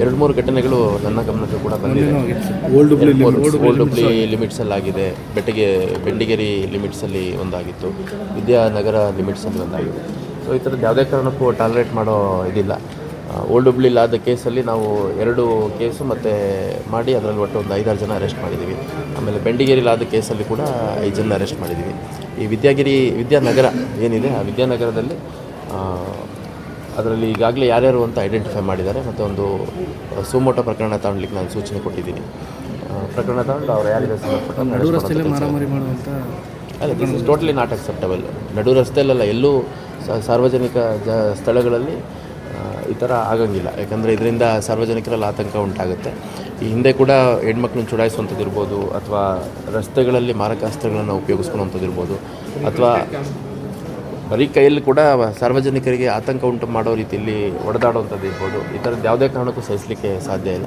ಎರಡು ಮೂರು ಘಟನೆಗಳು ನನ್ನ ಗಮನಕ್ಕೆ ಕೂಡ ಬಂದಿದೆ. ಓಲ್ಡ್ ಓಲ್ಡ್ ಹುಬ್ಳಿ ಲಿಮಿಟ್ಸಲ್ಲಿ ಆಗಿದೆ. ಬೆಟ್ಟಿಗೆ ಬೆಂಡಿಗೇರಿ ಲಿಮಿಟ್ಸಲ್ಲಿ ಒಂದಾಗಿತ್ತು. ವಿದ್ಯಾನಗರ ಲಿಮಿಟ್ಸಲ್ಲಿ ಒಂದಾಗಿದೆ. ಸೊ ಈ ಥರದ್ದು ಯಾವುದೇ ಕಾರಣಕ್ಕೂ ಟಾಲರೇಟ್ ಮಾಡೋ ಇದಿಲ್ಲ. ಓಲ್ಡ್ ಹುಬ್ಳಿಲಿ ಆದ ಕೇಸಲ್ಲಿ ನಾವು ಎರಡು ಕೇಸು ಮತ್ತು ಮಾಡಿ ಅದರಲ್ಲಿ ಒಟ್ಟು ಒಂದು ಐದಾರು ಜನ ಅರೆಸ್ಟ್ ಮಾಡಿದ್ದೀವಿ. ಆಮೇಲೆ ಬೆಂಡಿಗೇರಿಲಿ ಆದ ಕೇಸಲ್ಲಿ ಕೂಡ ಐದು ಜನ ಅರೆಸ್ಟ್ ಮಾಡಿದ್ದೀವಿ. ಈ ವಿದ್ಯಾಗಿರಿ ವಿದ್ಯಾನಗರ ಏನಿದೆ ಆ ವಿದ್ಯಾನಗರದಲ್ಲಿ ಅದರಲ್ಲಿ ಈಗಾಗಲೇ ಯಾರ್ಯಾರು ಅಂತ ಐಡೆಂಟಿಫೈ ಮಾಡಿದ್ದಾರೆ ಮತ್ತು ಒಂದು ಸುಮೋಟೋ ಪ್ರಕರಣ ತಗೊಳ್ಲಿಕ್ಕೆ ನಾನು ಸೂಚನೆ ಕೊಟ್ಟಿದ್ದೀನಿ. ಪ್ರಕರಣ ತಗೊಂಡು ಅವ್ರು ಯಾರಿಗೆ ಅಲ್ಲ this is totally not acceptable ನಡು ರಸ್ತೆಯಲ್ಲೆಲ್ಲ ಎಲ್ಲೂ ಸಾರ್ವಜನಿಕ ಜ ಸ್ಥಳಗಳಲ್ಲಿ ಈ ಥರ ಆಗಂಗಿಲ್ಲ. ಯಾಕಂದರೆ ಇದರಿಂದ ಸಾರ್ವಜನಿಕರಲ್ಲಿ ಆತಂಕ ಉಂಟಾಗುತ್ತೆ. ಈ ಹಿಂದೆ ಕೂಡ ಹೆಣ್ಮಕ್ಳನ್ನ ಚುಡಾಯಿಸುವಂಥದ್ದು ಇರ್ಬೋದು ಅಥವಾ ರಸ್ತೆಗಳಲ್ಲಿ ಮಾರಕಾಸ್ತ್ರಗಳನ್ನು ಉಪಯೋಗಿಸ್ಕೊಳ್ಳುವಂಥದ್ದು ಇರ್ಬೋದು ಅಥವಾ ಬರೀ ಕೈಯಲ್ಲಿ ಕೂಡ ಸಾರ್ವಜನಿಕರಿಗೆ ಆತಂಕ ಉಂಟು ಮಾಡೋ ರೀತಿಯಲ್ಲಿ ಹೊಡೆದಾಡುವಂಥದ್ದು ಇರ್ಬೋದು. ಈ ಥರದ್ದು ಯಾವುದೇ ಕಾರಣಕ್ಕೂ ಸಹಿಸಲಿಕ್ಕೆ ಸಾಧ್ಯ ಇಲ್ಲ.